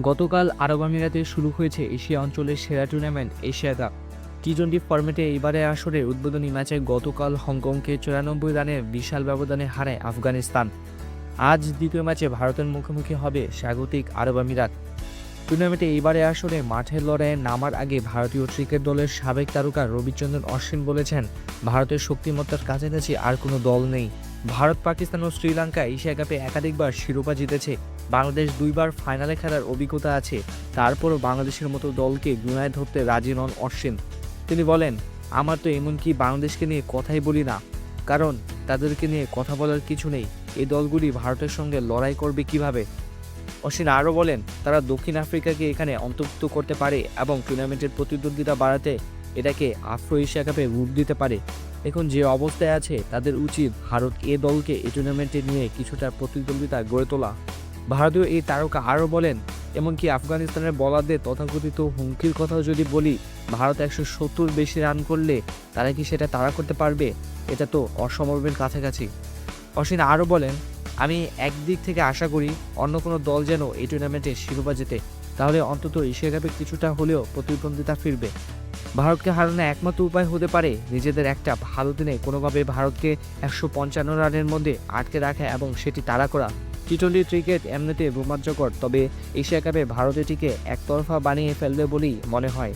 গতকাল আরব আমিরাতে শুরু হয়েছে এশিয়া অঞ্চলের সেরা tournament Asia cup. T twenty ফর্মেটে এবারে আসরে উদ্বোধনী ম্যাচে গতকাল হংকংকে চুরানব্বই রানের বিশাল ব্যবধানে হারায় আফগানিস্তান। আজ দ্বিতীয় ম্যাচে ভারতের মুখোমুখি হবে স্বাগতিক আরব আমিরাত। টুর্নামেন্টে এইবারে আসলে মাঠের লড়াইয়ে নামার আগে ভারতীয় ক্রিকেট দলের সাবেক তারকা রবিচন্দ্রন অশ্বিন বলেছেন, ভারতের শক্তিমত্তার কাছাকাছি আর কোনো দল নেই। ভারত, পাকিস্তান ও শ্রীলঙ্কা এশিয়া কাপে একাধিকবার শিরোপা জিতেছে। বাংলাদেশ দুইবার ফাইনালে খেলার অভিজ্ঞতা আছে। তারপরও বাংলাদেশের মতো দলকে গুনায় ধরতে রাজি নন অশ্বিন। তিনি বলেন, আমার তো এমনকি বাংলাদেশকে নিয়ে কথাই বলি না। কারণ, তাদেরকে নিয়ে কথা বলার কিছু নেই। এই দলগুলি ভারতের সঙ্গে লড়াই করবে কীভাবে? অশ্বিন আরও বলেন, তারা দক্ষিণ আফ্রিকাকে এখানে অন্তর্ভুক্ত করতে পারে এবং টুর্নামেন্টের প্রতিদ্বন্দ্বিতা বাড়াতে এটাকে আফ্রো এশিয়া কাপে রূপ দিতে পারে। এখন যে অবস্থায় আছে, তাদের উচিত ভারত এ দলকে এই টুর্নামেন্টে নিয়ে কিছুটা প্রতিদ্বন্দ্বিতা গড়ে তোলা। ভারতীয় এই তারকা আরও বলেন, এমনকি আফগানিস্তানের বলারদের তথাকথিত হুমকির কথাও যদি বলি, ভারত একশো সত্তর বেশি রান করলে তারা কি সেটা তাড়া করতে পারবে? এটা তো অসম্ভবের কাছাকাছি। অশ্বিন আরও বলেন আমি একদিক থেকে আশা করি অন্য কোনো দল যেন এই টুর্নামেন্টে শিরোপা জেতে। তাহলে অন্তত এশিয়া কাপে কিছুটা হলেও প্রতিদ্বন্দ্বিতা ফিরবে। ভারতকে হারানো একমাত্র উপায় হতে পারে নিজেদের একটা ভালো দিনে কোনোভাবে ভারতকে একশো পঞ্চান্ন রানের মধ্যে আটকে রাখা এবং সেটি তাড়া করা। টি টোয়েন্টি ক্রিকেট এমনিতে রোমাঞ্চকর, তবে এশিয়া কাপে ভারত এটিকে একতরফা বানিয়ে ফেলবে বলেই মনে হয়।